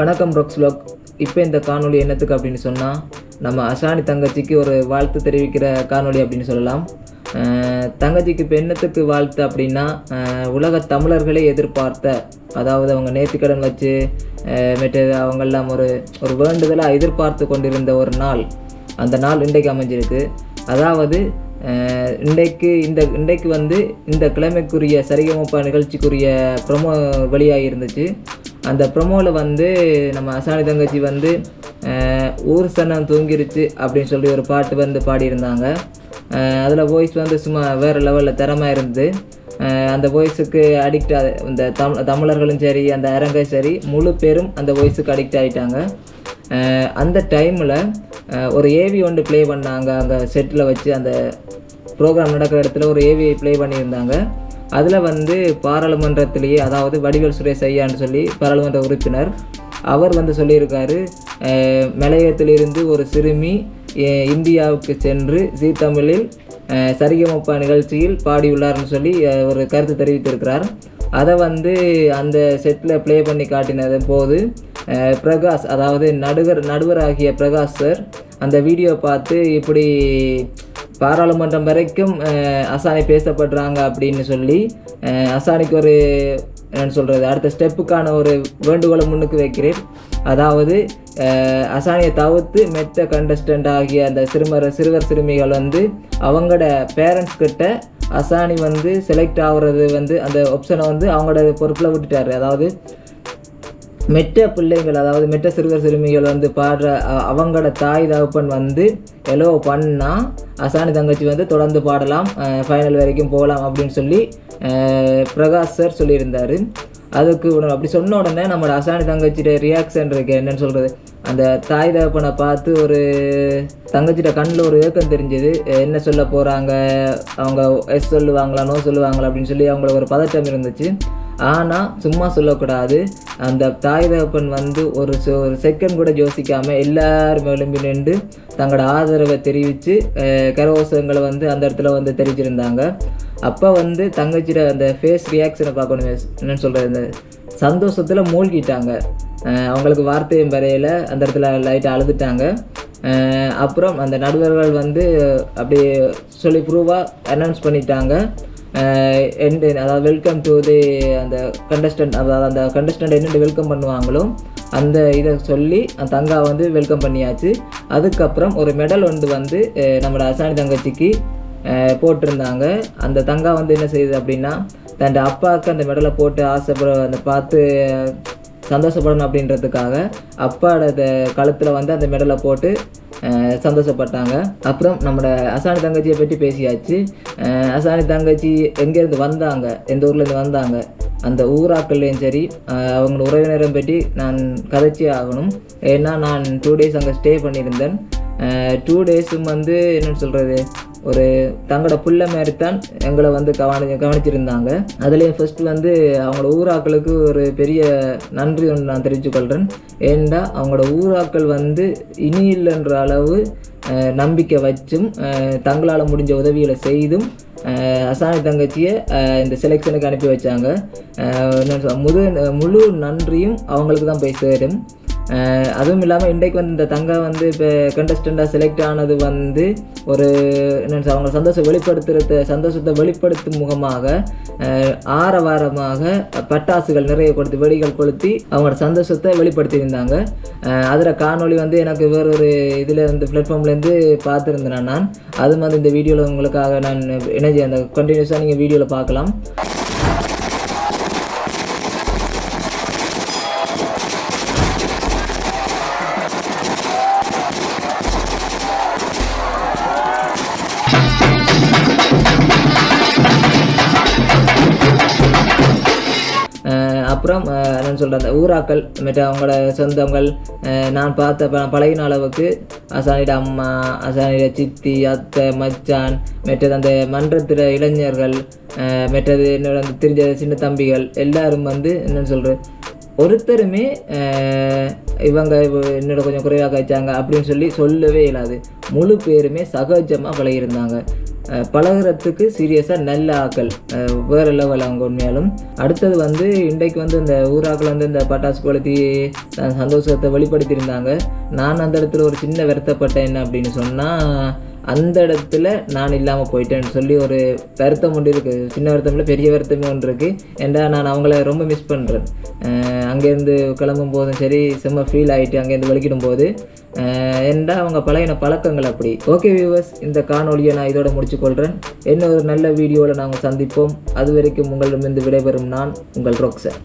வணக்கம் ரொக்ஸ் vlog. இப்போ இந்த காணொலி என்னத்துக்கு அப்படின்னு சொன்னால் நம்ம அசானி தங்கச்சிக்கு ஒரு வாழ்த்து தெரிவிக்கிற காணொலி அப்படின்னு சொல்லலாம். தங்கச்சிக்கு இப்போ என்னத்துக்கு வாழ்த்து அப்படின்னா உலக தமிழர்களே எதிர்பார்த்த அதாவது அவங்க நேர்த்திக்கடன் வச்சு மற்ற அவங்கெல்லாம் ஒரு ஒரு வேண்டுதலாக எதிர்பார்த்து கொண்டிருந்த ஒரு நாள் அந்த நாள் இன்றைக்கு அமைஞ்சிருக்கு. அதாவது இன்றைக்கு இந்த இன்றைக்கு வந்து இந்த கிழமைக்குரிய சரிகமப்பா நிகழ்ச்சிக்குரிய ப்ரொமோ வெளியாகி இருந்துச்சு. அந்த ப்ரொமோவில் வந்து நம்ம அசானி தங்கச்சி வந்து ஊர் சனம் தூங்கிருச்சு அப்படின்னு சொல்லி ஒரு பாட்டு வந்து பாடியிருந்தாங்க. அதில் வாய்ஸ் வந்து சும்மா வேறு லெவலில் திறமை இருந்து அந்த வாய்ஸுக்கு அடிக்ட் இந்த தம் தமிழர்களும் சரி அந்த அரங்கும் சரி முழு பேரும் அந்த வாய்ஸுக்கு அடிக்ட் ஆகிட்டாங்க அந்த டைமில் ஒரு ஏவி ஒன்று ப்ளே பண்ணாங்க. அங்கே செட்டில் வச்சு அந்த ப்ரோக்ராம் நடக்கிற இடத்துல ஒரு ஏவி ப்ளே பண்ணியிருந்தாங்க. அதில் வந்து பாராளுமன்றத்திலேயே அதாவது வடிவேல் சுரேஷ் ஐயான்னு சொல்லி பாராளுமன்ற உறுப்பினர் அவர் வந்து சொல்லியிருக்காரு மலையத்திலிருந்து ஒரு சிறுமி இந்தியாவுக்கு சென்று ஜீ தமிழில் சரிகமப்பா நிகழ்ச்சியில் பாடியுள்ளார்னு சொல்லி ஒரு கருத்து தெரிவித்திருக்கிறார். அதை வந்து அந்த செட்டில் ப்ளே பண்ணி காட்டினது போது பிரகாஷ் அதாவது நடுவர் நடுவராகிய பிரகாஷ் சார் அந்த வீடியோ பார்த்து இப்படி பாராளுமன்றம் வரைக்கும் அசானி பேசப்படுறாங்க அப்படின்னு சொல்லி அசானிக்கு ஒரு என்ன சொல்கிறது அடுத்த ஸ்டெப்புக்கான ஒரு வேண்டுகோளை முன்னுக்கு வைக்கிறேன். அதாவது அசானியை தவிர்த்து மெத்த கண்டஸ்டன்ட் ஆகிய அந்த சிறுமர் சிறுவர் சிறுமிகள் வந்து அவங்களோட பேரண்ட்ஸ் கிட்ட அசானி வந்து செலக்ட் ஆகுறது வந்து அந்த ஆப்ஷனை வந்து அவங்களோட பொறுப்பில் விட்டுட்டார். அதாவது மெட்ட பிள்ளைகள் அதாவது மெட்ட சிறுவர் சிறுமிகள் வந்து பாடுற அவங்களோட தாய் தகப்பன் வந்து எலோ பண்ணால் அசானி தங்கச்சி வந்து தொடர்ந்து பாடலாம் ஃபைனல் வரைக்கும் போகலாம் அப்படின்னு சொல்லி பிரகாஷ் சார் சொல்லியிருந்தார். அதுக்கு உடனே அப்படி சொன்ன உடனே நம்மளோட அசானி தங்கச்சியோட ரியாக்ஷன் இருக்கு. என்னன்னு சொல்கிறது அந்த தாய் தகப்பனை பார்த்து ஒரு தங்கச்சியோட கண்ணில் ஒரு ஏக்கம் தெரிஞ்சது. என்ன சொல்ல போகிறாங்க அவங்க எஸ் சொல்லுவாங்களா? நோ சொல்லுவாங்களா? அப்படின்னு சொல்லி அவங்களுக்கு ஒரு பதட்டம் இருந்துச்சு. ஆனால் சும்மா சொல்லக்கூடாது. அந்த தாய் தகப்பன் வந்து ஒரு செ- ஒரு செகண்ட் கூட யோசிக்காமல் எல்லாரும் எழும்பி நின்று தங்களோட ஆதரவை தெரிவித்து கரகோசங்களை வந்து அந்த இடத்துல வந்து தெரிவிச்சிருந்தாங்க. அப்போ வந்து தங்கச்சியோட அந்த ஃபேஸ் ரியாக்ஷனை பார்க்கணும் என்னன்னு சொல்கிறது இந்த சந்தோஷத்தில் மூழ்கிட்டாங்க. அவங்களுக்கு வார்த்தையும் வரையில் அந்த இடத்துல லைட்டாக அழுதுட்டாங்க. அப்புறம் அந்த நடுவர்கள் வந்து அப்படியே சொல்லி ப்ரூவாக அனௌன்ஸ் பண்ணிட்டாங்க. எண்டு அதாவது வெல்கம் டு தி அந்த கண்டஸ்டன்ட் அதாவது அந்த கண்டஸ்டன்ட் என்னென்று வெல்கம் பண்ணுவாங்களோ அந்த இதை சொல்லி அந்த தங்கா வந்து வெல்கம் பண்ணியாச்சு. அதுக்கப்புறம் ஒரு மெடல் ஒன்று வந்து நம்மளோட அசானி தங்கச்சிக்கு போட்டிருந்தாங்க. அந்த தங்கா வந்து என்ன செய்யுது அப்படின்னா தன் அப்பாவுக்கு அந்த மெடலை போட்டு ஆசைப்பட அந்த பார்த்து சந்தோஷப்படணும் அப்படின்றதுக்காக அப்பாவோட கழுத்தில் வந்து அந்த மெடலை போட்டு சந்தோஷப்பட்டாங்க. அப்புறம் நம்மளோட அசானி தங்கச்சியை பற்றி பேசியாச்சு. அசானி தங்கச்சி எங்கேருந்து வந்தாங்க? எந்த ஊர்லேருந்து வந்தாங்க? அந்த ஊராக்கள்லேயும் சரி அவங்களோட உறவினரை பற்றி நான் கதைச்சி ஆகணும். ஏன்னா நான் டூ டேஸ் அங்கே ஸ்டே பண்ணியிருந்தேன். டூ டேஸும் வந்து என்னன்னு சொல்கிறது ஒரு தங்களோட புள்ள மாதிரி தான் எங்களை வந்து கவனி கவனிச்சிருந்தாங்க. அதுலேயும் ஃபஸ்ட்டு வந்து அவங்களோட ஊராக்களுக்கு ஒரு பெரிய நன்றி ஒன்று நான் தெரிவித்துக்கொள்கிறேன் ஏண்டா அவங்களோட ஊராக்கள் வந்து இனி இல்லைன்ற அளவு நம்பிக்கை வச்சும் தங்களால் முடிஞ்ச உதவிகளை செய்தும் அசாமி அசானி தங்கச்சியை இந்த செலெக்ஷனுக்கு அனுப்பி வச்சாங்க. முது முழு நன்றியும் அவங்களுக்கு தான் போய் சேரும். அதுவும் இல்லாமல் இன்றைக்கு வந்து இந்த தங்கா வந்து இப்போ கண்டஸ்டண்டாக செலக்ட் ஆனது வந்து ஒரு என்ன சொல்ல, அவங்க சந்தோஷம் வெளிப்படுத்துறது சந்தோஷத்தை வெளிப்படுத்தும் முகமாக ஆர ஆரவாரமாக பட்டாசுகள் நிறைய கொடுத்து வெடிகள் கொளுத்தி அவங்களோட சந்தோஷத்தை வெளிப்படுத்தியிருந்தாங்க. அதில் காணொளி வந்து எனக்கு வேறு ஒரு இதில் இந்த பிளாட்ஃபார்ம்லேருந்து பார்த்துருந்தேன் நான். அது மாதிரி இந்த வீடியோவில் உங்களுக்காக நான் இணைஞ்சு அந்த கண்டினியூஸாக நீங்கள் வீடியோவில் பார்க்கலாம். அப்புறம் அஹ் சொல்கிற அந்த ஊராக்கள் மற்ற அவங்களோட சொந்தங்கள் நான் பார்த்த ப- பழகின அளவுக்கு அசானிட அம்மா அசானிட சித்தி அத்தை மச்சான் மற்றது அந்த மன்றத்தில் இளைஞர்கள் மற்றது என்னோட அந்த தெரிஞ்ச சின்ன தம்பிகள் எல்லாரும் வந்து என்னன்னு சொல்கிறது ஒருத்தருமே இவங்க என்னோட கொஞ்சம் குறைவாக வச்சாங்க அப்படின்னு சொல்லி சொல்லவே இயலாது. முழு பேருமே சகஜமாக பழகியிருந்தாங்க. பழகிறதுக்கு சீரியஸாக நல்ல ஆக்கள். வேறு லெவல் அவங்க உண்மையாலும். அடுத்தது வந்து இன்றைக்கு வந்து இந்த ஊராக்கள் வந்து இந்த பட்டாசு கொளுத்தி சந்தோஷத்தை வெளிப்படுத்தியிருந்தாங்க. நான் அந்த இடத்துல ஒரு சின்ன வருத்தப்பட்டேன் என்ன அப்படின்னு சொன்னால் அந்த இடத்துல நான் இல்லாமல் போயிட்டேன்னு சொல்லி ஒரு வருத்தம் ஒன்று இருக்குது சின்ன வருத்தம் இல்லை பெரிய வருத்தமே ஒன்று இருக்குது ஏன்டா நான் அவங்கள ரொம்ப மிஸ் பண்ணுறேன் அங்கேருந்து கிளம்பும் போதும் சரி செம்ம ஃபீல் ஆகிட்டு அங்கேருந்து வலிக்கிடும் போது ஏன்டா அவங்க பழகின பழக்கங்கள் அப்படி. ஓகே வியூவர்ஸ் இந்த காணொலியை நான் இதோட முடிச்சுக்கொள்கிறேன் என்ன ஒரு நல்ல வீடியோவில் நாங்கள் சந்திப்போம். அது வரைக்கும் உங்களிடமிருந்து விடைபெறும் நான் உங்கள் ரொக்சன்